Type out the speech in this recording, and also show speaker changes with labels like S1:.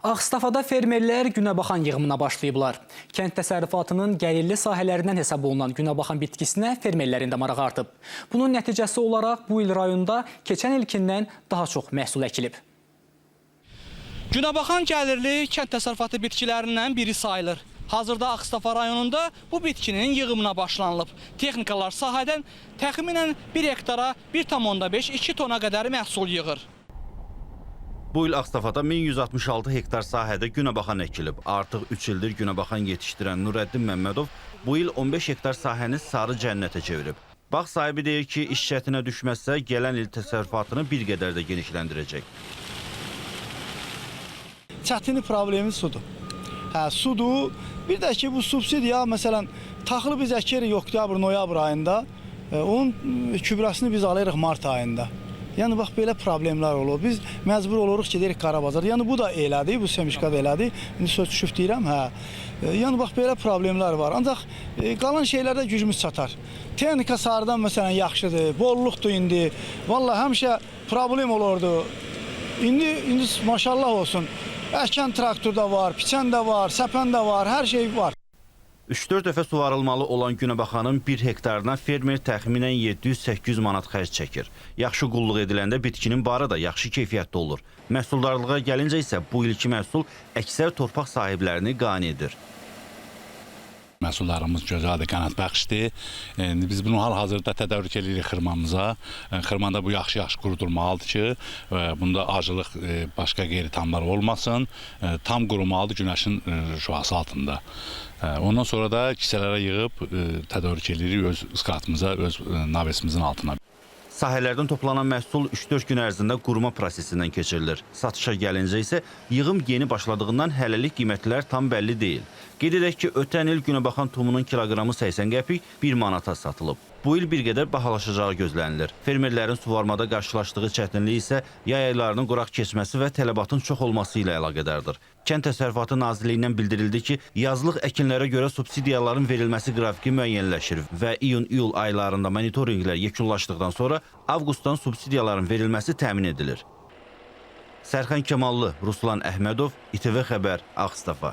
S1: Ağstafada fermerlər günəbaxan yığımına başlayıblar. Kənd təsərrüfatının gəlirli sahələrindən hesab olunan günəbaxan bitkisinə fermerlərin də marağı artıb. Bunun nəticəsi olaraq bu il rayonda keçən ilkindən daha çox məhsul əkilib.
S2: Günəbaxan gəlirli kənd təsərrüfatı bitkilərindən biri sayılır. Hazırda Ağstafa rayonunda bu bitkinin yığımına başlanılıb. Texnikalar sahədən təxminən 1 hektara 1,5-2 tona qədər məhsul yığır.
S3: Bu il Ağstafada 1166 hektar sahədə günəbaxan əkilib. Artıq 3 ildir günəbaxan yetişdirən Nurəddin Məmmədov bu il 15 hektar sahəni sarı cənnətə çevirib. Bağ sahibi deyir ki, iş şərtinə düşməzsə gələn il təsərrüfatını bir qədər də genişləndirəcək.
S4: çətini problemi sudur. Hə, sudur. Bir də ki, bu subsidiya məsələn taxılı biz əkirik oktyabr, noyabr ayında. E, onun kübrəsini biz alırıq mart ayında. Yəni bax belə problemlər olur. Biz məcbur oluruq ki, deyirik Qarabazar. Yəni bu da elədir, bu semişka da elədir. İndi söz düşüb deyirəm, hə. E, Yəni bax belə problemlər var. Ancaq e, qalan şeylərdə gücümüz çatar. Texnika sarıdan məsələn yaxşıdır, bolluqdur indi. Vallahi həmişə problem olurdu. İndi indi maşallah olsun. Əkən traktor da var, biçən də var, səpən də var, hər şey var.
S3: 3-4 dəfə suvarılmalı olan günəbaxanın 1 hektarına fermer təxminən 700-800 manat xərc çəkir. Yaxşı qulluq ediləndə bitkinin barı da yaxşı keyfiyyətli olur. Məhsuldarlığa gəlincə isə bu ilki məhsul əksər torpaq sahiblərini qane edir.
S5: Məhsullarımız gözəldir, qənətbəxşdir. İndi biz bunu hal-hazırda tədarük edirik xırmamıza. E, Xırmanda bu yaxşı-yaxşı qurudulmalıdır ki, e, bunda acılıq e, başqa qeyri-tamlar olmasın. Tam qurumalıdır günəşin şüası altında. Ondan sonra da kisələrə yığıb tədarük edirik öz skatımıza, öz navesimizin altına.
S3: Sahələrdən toplanan məhsul 3-4 gün ərzində quruma prosesindən keçirilir. Satışa gəlincə isə yığım yeni başladığından hələlik qiymətlər tam bəlli deyil. Qeyd edək ki, ötən il günəbaxan tumunun kiloqramı 80 qəpik 1 manata satılıb. Bu il bir qədər bahalaşacağı gözlənilir. Fermerlərin suvarmada qarşılaşdığı çətinlik isə yay aylarının quraq keçməsi və tələbatın çox olması ilə əlaqədardır. Kənd Təsərrüfatı Nazirliyindən bildirildi ki, yazlıq əkinlərə görə subsidiyaların verilməsi qrafiki müəyyənləşir və iyun-iyul aylarında monitorinqlər yekunlaşdıqdan sonra avqustdan subsidiyaların verilməsi təmin edilir. Sərxan Kemallı, Ruslan Əhmədov, İTV Xəbər, Ağstafa.